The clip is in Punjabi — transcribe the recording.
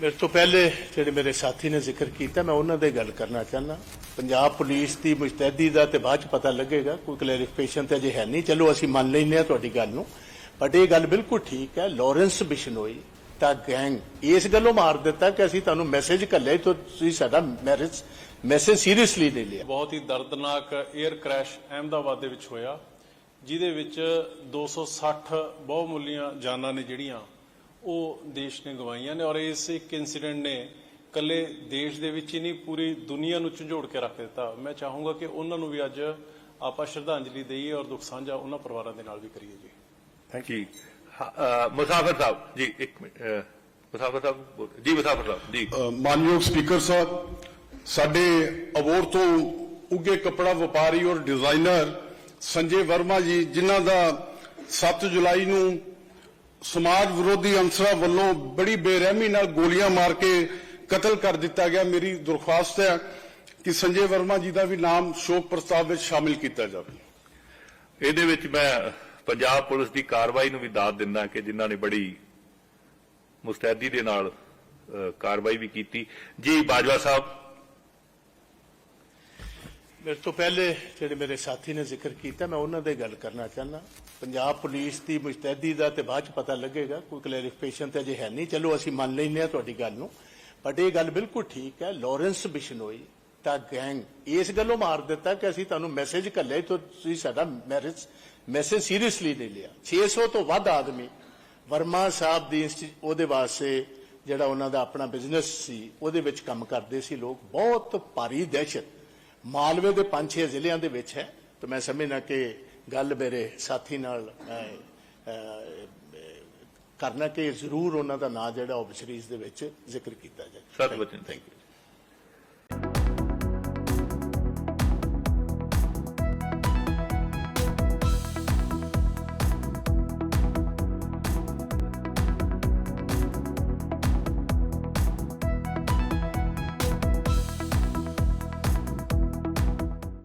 ਮੇਰੇ ਤੋਂ ਪਹਿਲੇ ਜਿਹੜੇ ਮੇਰੇ ਸਾਥੀ ਨੇ ਜ਼ਿਕਰ ਕੀਤਾ ਮੈਂ ਉਹਨਾਂ ਦੇ ਗੱਲ ਕਰਨਾ ਚਾਹੁੰਦਾ। ਪੰਜਾਬ ਪੁਲਿਸ ਦੀ ਮੁਸਤੈਦੀ ਦਾ ਤੇ ਬਾਅਦ ਚ ਪਤਾ ਲੱਗੇਗਾ ਕੋਈ ਕਲੈਰੀਫਿਕੇਸ਼ਨ ਤੇ ਅਜੇ ਹੈ ਨਹੀਂ। ਚਲੋ ਅਸੀਂ ਮੰਨ ਲੈਂਦੇ ਹਾਂ ਤੁਹਾਡੀ ਗੱਲ ਨੂੰ। ਬਟ ਇਹ ਗੱਲ ਬਿਲਕੁਲ ਠੀਕ ਹੈ ਲਾਰੈਂਸ ਬਿਸ਼ਨੋਈ ਤਾਂ ਗੈਂਗ ਇਸ ਗੱਲੋਂ ਮਾਰ ਦਿੱਤਾ ਕਿ ਅਸੀਂ ਤੁਹਾਨੂੰ ਮੈਸੇਜ ਘੱਲਿਆ ਸੀ, ਤੁਸੀਂ ਸਾਡਾ ਮੈਰਿਜ ਮੈਸੇਜ ਸੀਰੀਅਸਲੀ ਨਹੀਂ ਲਿਆ। ਬਹੁਤ ਹੀ ਦਰਦਨਾਕ 에ਅਰ ਕ੍ਰੈਸ਼ ਅਹਿਮਦਾਬਾਦ ਦੇ ਵਿੱਚ ਹੋਇਆ ਜਿਹਦੇ ਵਿੱਚ 260 ਬਹੁਮੁੱਲੀਆਂ ਜਾਨਾਂ ਨੇ ਜਿਹੜੀਆਂ ਉਹ ਦੇਸ਼ ਨੇ ਗਵਾਈਆਂ ਨੇ ਔਰ ਇਸ ਇੱਕ ਇਨਸੀਡੈਂਟ ਨੇ ਕੱਲੇ ਦੇਸ਼ ਦੇ ਵਿੱਚ ਹੀ ਨਹੀਂ ਪੂਰੀ ਦੁਨੀਆ ਨੂੰ ਝੰਜੋੜ ਕੇ ਰੱਖ ਦਿੱਤਾ। ਮੈਂ ਚਾਹੂੰਗਾ ਕਿ ਉਹਨਾਂ ਨੂੰ ਵੀ ਅੱਜ ਆਪਾਂ ਸ਼ਰਧਾਂਜਲੀ ਦਈਏ ਔਰ ਦੁੱਖ ਸਾਂਝਾ ਉਹਨਾਂ ਪਰਿਵਾਰਾਂ ਦੇ ਨਾਲ ਵੀ ਕਰੀਏ ਜੀ। ਥੈਂਕ ਯੂ ਮੁਸਾਫਰ ਸਾਹਿਬ ਜੀ ਇੱਕ ਮਿੰਟ ਮੁਸਾਫਰ ਸਾਹਿਬ ਜੀ ਮੁਸਾਫਰ ਸਾਹਿਬ ਜੀ। ਮਾਨਯੋਗ ਸਪੀਕਰ ਸਾਹਿਬ ਸਾਡੇ ਅਬੋਰ ਤੋਂ ਉੱਗੇ ਕੱਪੜਾ ਵਪਾਰੀ ਔਰ ਡਿਜ਼ਾਈਨਰ ਸੰਜੇ ਵਰਮਾ ਜੀ ਜਿਨ੍ਹਾਂ ਦਾ 7 ਜੁਲਾਈ ਨੂੰ ਸਮਾਜ ਵਿਰੋਧੀ ਅੰਸਰਾਂ ਵੱਲੋਂ ਬੜੀ ਬੇਰਹਿਮੀ ਨਾਲ ਗੋਲੀਆਂ ਮਾਰ ਕੇ ਕਤਲ ਕਰ ਦਿੱਤਾ ਗਿਆ। ਮੇਰੀ ਦਰਖਾਸਤ ਹੈ ਕਿ ਸੰਜੇ ਵਰਮਾ ਜੀ ਦਾ ਵੀ ਨਾਮ ਸ਼ੋਕ ਪ੍ਰਸਤਾਵ ਵਿੱਚ ਸ਼ਾਮਿਲ ਕੀਤਾ ਜਾਵੇ। ਇਹਦੇ ਵਿੱਚ ਮੈਂ ਪੰਜਾਬ ਪੁਲਿਸ ਦੀ ਕਾਰਵਾਈ ਨੂੰ ਵੀ ਦਾਦ ਦਿੰਦਾ ਕਿ ਜਿਨ੍ਹਾਂ ਨੇ ਬੜੀ ਮੁਸਤੈਦੀ ਦੇ ਨਾਲ ਕਾਰਵਾਈ ਵੀ ਕੀਤੀ। ਜੀ ਬਾਜਵਾ ਸਾਹਿਬ ਮੇਰੇ ਤੋਂ ਪਹਿਲੇ ਜਿਹੜੇ ਮੇਰੇ ਸਾਥੀ ਨੇ ਜ਼ਿਕਰ ਕੀਤਾ ਮੈਂ ਉਹਨਾਂ ਦੇ ਗੱਲ ਕਰਨਾ ਚਾਹੁੰਦਾ। ਪੰਜਾਬ ਪੁਲਿਸ ਦੀ ਮੁਸਤੈਦੀ ਦਾ ਤੇ ਬਾਅਦ ਚ ਪਤਾ ਲੱਗੇਗਾ ਕੋਈ ਕਲੈਰੀਫਿਕੇਸ਼ਨ ਤੇ ਅਜੇ ਹੈ ਨਹੀਂ। ਚਲੋ ਅਸੀਂ ਮੰਨ ਲੈਂਦੇ ਹਾਂ ਤੁਹਾਡੀ ਗੱਲ ਨੂੰ। ਬਟ ਇਹ ਗੱਲ ਬਿਲਕੁਲ ਠੀਕ ਹੈ ਲਾਰੈਂਸ ਬਿਸ਼ਨੋਈ ਦਾ ਗੈਂਗ ਇਸ ਗੱਲੋਂ ਮਾਰ ਦਿੱਤਾ ਕਿ ਅਸੀਂ ਤੁਹਾਨੂੰ ਮੈਸੇਜ ਘੱਲਿਆ ਸੀ, ਤੁਸੀਂ ਸਾਡਾ ਮੈਰਿਜ ਮੈਸੇਜ ਸੀਰੀਅਸਲੀ ਨਹੀਂ ਲਿਆ। 600 ਤੋਂ ਵੱਧ ਆਦਮੀ ਵਰਮਾ ਸਾਹਿਬ ਦੀ ਉਹਦੇ ਵਾਸਤੇ ਜਿਹੜਾ ਉਹਨਾਂ ਦਾ ਆਪਣਾ ਬਿਜ਼ਨਸ ਸੀ ਉਹਦੇ ਵਿੱਚ ਕੰਮ ਕਰਦੇ ਸੀ ਲੋਕ। ਬਹੁਤ ਭਾਰੀ ਦਹਿਸ਼ਤ ਮਾਲਵੇ ਦੇ ਪੰਜ ਛੇ ਜ਼ਿਲ੍ਹਿਆਂ ਦੇ ਵਿੱਚ ਹੈ ਤਾਂ ਮੈਂ ਸਮਝਣਾ ਕਿ ਗੱਲ ਮੇਰੇ ਸਾਥੀ ਨਾਲ ਕਰਨਾ ਕਿ ਜ਼ਰੂਰ ਉਹਨਾਂ ਦਾ ਨਾਂ ਜਿਹੜਾ ਆਬਸਰੀਜ਼ ਦੇ ਵਿੱਚ ਜ਼ਿਕਰ ਕੀਤਾ ਜਾਏ। ਸਤ ਬਚਨ ਥੈਂਕ ਯੂ